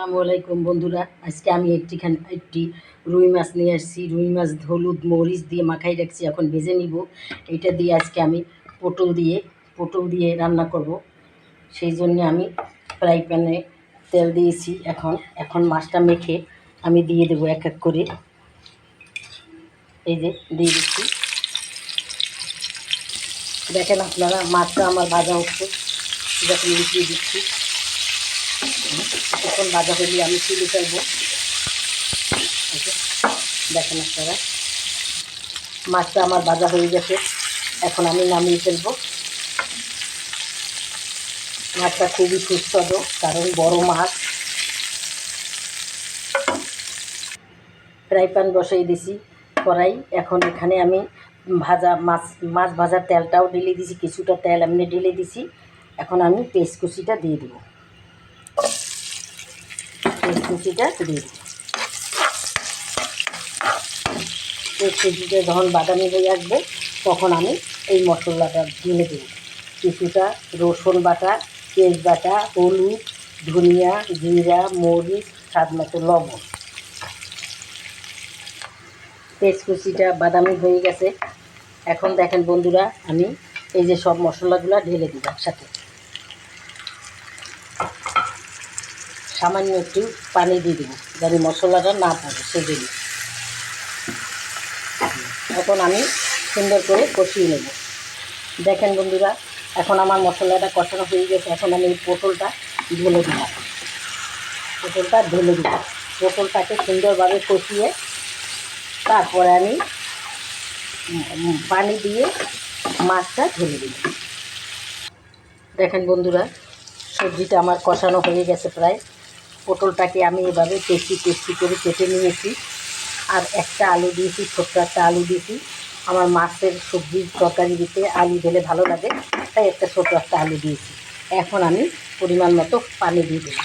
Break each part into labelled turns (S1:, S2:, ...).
S1: আসসালামু আলাইকুম বন্ধুরা। আজকে আমি একটিখান একটি রুই মাছ নিয়ে আসছি। রুই মাছ হলুদ মরিচ দিয়ে মাখাই রাখছি, এখন ভেজে নিব। এটা দিয়ে আজকে আমি পটল দিয়ে পটল দিয়ে রান্না করব। সেই জন্য আমি ফ্রাই প্যানে তেল দিয়েছি। এখন এখন মাছটা মেখে আমি দিয়ে দেবো এক এক করে। এই যে, দিয়ে দিচ্ছি। দেখেন আপনারা, মাছটা আমার ভাজা হচ্ছে। দেখেন মিশিয়ে দিচ্ছি। এখন ভাজা হলে আমি তুলে ফেলব। দেখেন আপনারা, মাছটা আমার ভাজা হয়ে গেছে। এখন আমি নামিয়ে ফেলব। মাছটা খুবই সুস্বাদু, কারণ বড় মাছ। ফ্রাই প্যান বসাই দিছি কড়াই। এখন এখানে আমি ভাজা মাছ মাছ ভাজার তেলটাও ঢেলে দিছি, কিছুটা তেল এমনি ঢেলে দিছি। এখন আমি পেস্ট কুচিটা দিয়ে দেবো। পেস্ট কুচিটা দেবো পেস্ট কুচিটা যখন বাদামি হয়ে আসবে, তখন আমি এই মশলাটা ঢেলে দেবো। কিছুটা রসুন বাটা তেজবাটা হলুদ, ধনিয়া, জিরা, মরিচ, স্বাদ মতো লবণ। কুচিটা বাদামি হয়ে গেছে। এখন দেখেন বন্ধুরা, আমি এই যে সব মশলাগুলো ঢেলে দিব একসাথে। সামান্য একটু পানি দিয়ে দেবো যাতে মশলাটা না পড়ে সেজন্য। এখন আমি সুন্দর করে কষিয়ে নেব। দেখেন বন্ধুরা, এখন আমার মশলাটা কষানো হয়ে গেছে। এখন আমি পটলটা ঢেলে দিলাম। পটলটা ঢেলে দিলাম। পটলটাকে সুন্দরভাবে কষিয়ে তারপরে আমি পানি দিয়ে মাছটা ঢেলে দিই দেখেন বন্ধুরা, সবজিটা আমার কষানো হয়ে গেছে প্রায়। পটলটাকে আমি এভাবে টেস্টি টেস্টি করে কেটে নিয়েছি। আর একটা আলু দিয়েছি, ছোট্ট একটা আলু দিয়েছি। আমার মাছের সবজির তরকারি দিতে আলু দিলে ভালো লাগে, তাই একটা ছোটো একটা আলু দিয়েছি। এখন আমি পরিমাণ মতো পানি দিয়ে দেব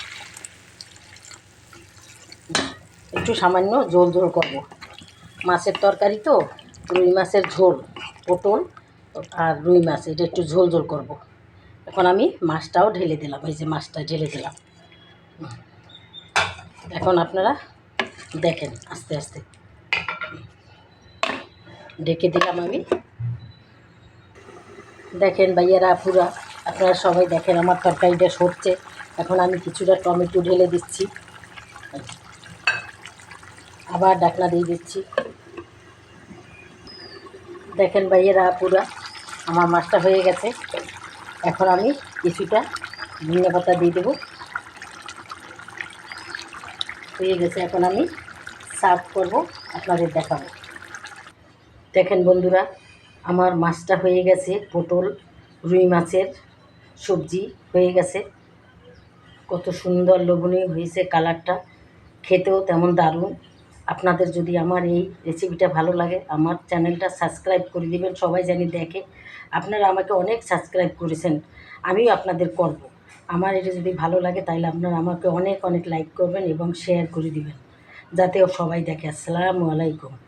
S1: একটু সামান্য জোল জোল করব। মাছের তরকারি তো, রুই মাছের ঝোল, পটল আর রুই মাছ, এটা একটু ঝোল ঝোল করব। এখন আমি মাছটাও ঢেলে দিলাম, এই যে মাছটা ঢেলে দিলাম। এখন আপনারা দেখেন, আস্তে আস্তে। ডেকে দিলাম আমি। দেখেন ভাইয়ারা আপুরা আপনারা সবাই দেখেন আমার তরকারিটা সরছে। এখন আমি কিছুটা টমেটো ঢেলে দিচ্ছি। আবার ডাকনা দিয়ে দিচ্ছি। দেখেন ভাইয়েরা আপুরা আমার মাছটা হয়ে গেছে। এখন আমি কিছুটা ধনিয়া পাতা দিয়ে দেবো। হয়ে গেছে, এখন আমি সার্ভ করব, আপনাদের দেখাবো। দেখেন বন্ধুরা, আমার মাছটা হয়ে গেছে, পটল, রুই মাছের সবজি হয়ে গেছে। কত সুন্দর লোভনীয় হয়েছে কালারটা, খেতেও তেমন দারুণ। আপনাদের যদি আমার এই রেসিপিটা ভালো লাগে, আমার চ্যানেলটা সাবস্ক্রাইব করে দিবেন, সবাই জানি দেখে। আপনারা আমাকে অনেক সাবস্ক্রাইব করেছেন, আমিও আপনাদের করব। আমার এটা যদি ভালো লাগে তাহলে আপনারা আমাকে অনেক অনেক লাইক করবেন এবং শেয়ার করে দিবেন। যাতে সবাই দেখে। আসসালামু আলাইকুম।